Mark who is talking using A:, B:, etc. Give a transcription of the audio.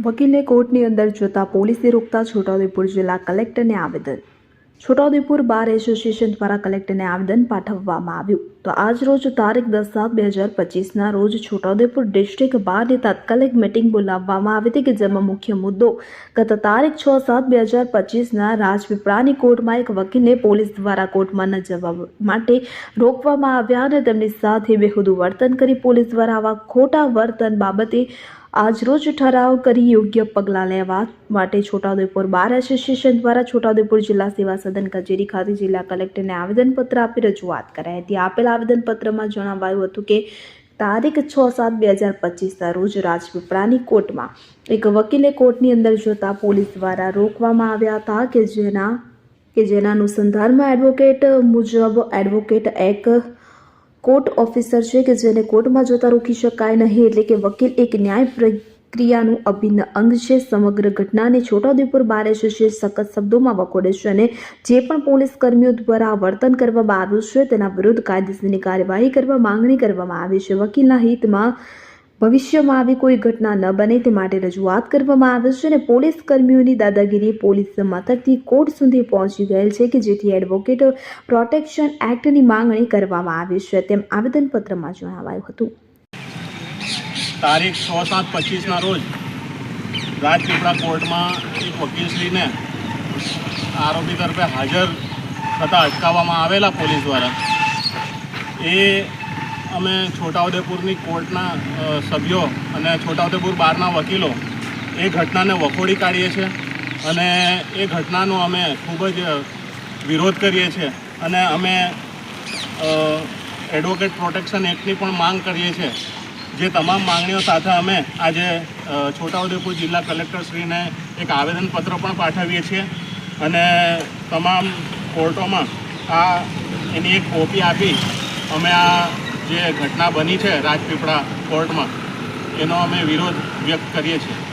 A: વકીલને કોર્ટની અંદર જતા પોલીસે રોકતા છોટાઉદેપુર જિલ્લા કલેક્ટરને આવેદન. છોટાઉદેપુર બાર એસોસિએશન દ્વારા કલેક્ટરને આવેદન પાઠવવામાં આવ્યું. તો આજ રોજ તારીખ દસ સાત બે હજાર પચીસના રોજ છોટાઉદેપુર ડિસ્ટ્રિક્ટ બારની તાત્કાલિક મિટિંગ બોલાવવામાં આવી હતી કે જેમાં મુખ્ય મુદ્દો ગત તારીખ છ સાત બે હજાર પચીસના રાજપીપળાની કોર્ટમાં એક વકીલને પોલીસ દ્વારા કોર્ટમાં ન જવા માટે રોકવામાં આવ્યા અને તેમની સાથે બેહુદું વર્તન કરી પોલીસ દ્વારા આવા ખોટા વર્તન બાબતે આજરોજ ઠરાવ કરી યોગ્ય પગલાં લેવા માટે છોટાઉદેપુર બાર એસોસિએશન દ્વારા છોટાઉદેપુર જિલ્લા સેવા સદન કચેરી ખાતે જિલ્લા કલેક્ટરને આવેદનપત્ર આપી રજૂઆત કરાઈ હતી. આપેલ આવેદનપત્રમાં જણાવાયું હતું કે, તારીખ છ સાત બે હજાર પચીસના રોજ રાજપીપળાની કોર્ટમાં એક વકીલે કોર્ટની અંદર જોતા પોલીસ દ્વારા રોકવામાં આવ્યા હતા કે જેના કે જેના અનુસંધાનમાં એડવોકેટ મુજબ એડવોકેટ એક કોર્ટ ઓફિસર છે કે જેને કોર્ટમાં જતા રોકી શકાય નહીં એટલે કે વકીલ એક ન્યાય પ્રક્રિયાનું અભિન્ન અંગ છે. સમગ્ર ઘટનાને છોટાઉદેપુર બાર એસોસિએશન સખત શબ્દોમાં વખોડે છે અને જે પણ પોલીસ કર્મીઓ દ્વારા વર્તન કરવામાં આવ્યું છે તેના વિરુદ્ધ કાયદેસરની કાર્યવાહી કરવા માંગણી કરવામાં આવી છે. વકીલના હિતમાં ભવિષ્યમાં આવી કોઈ ઘટના ન બને તે માટે રજૂઆત કરવામાં આવે છે અને પોલીસ કર્મીઓની દાદાગીરી પોલીસ મથકથી કોર્ટ સુધી પહોંચી ગયેલ છે કે જેથી એડવોકેટ પ્રોટેક્શન એક્ટની માંગણી કરવામાં આવી છે. તેમ આવેદનપત્રમાં જણાવાયું હતું.
B: તારીખ છ સાત પચીસના રોજ રાજપીપળા કોર્ટમાં એક વકીલશ્રીને આરોપી તરફે હાજર થતાં અટકાવવામાં આવેલા પોલીસ દ્વારા એ અમે છોટાઉદેપુરની કોર્ટના સભ્યો અને છોટાઉદેપુર બહારના વકીલો એ ઘટનાને વખોડી કાઢીએ છીએ અને એ ઘટનાનો અમે ખૂબ જ વિરોધ કરીએ છીએ અને અમે એડવોકેટ પ્રોટેક્શન એક્ટની પણ માંગ કરીએ છીએ જે તમામ માંગણીઓ સાથે અમે આજે છોટાઉદેપુર જિલ્લા કલેક્ટરશ્રીને એક આવેદનપત્ર પણ પાઠવીએ છીએ અને તમામ કોર્ટોમાં આ એની એક કોપી આપી અમે આ જે ઘટના બની છે રાજપીપળા કોર્ટમાં એનો અમે વિરોધ વ્યક્ત કરીએ છીએ.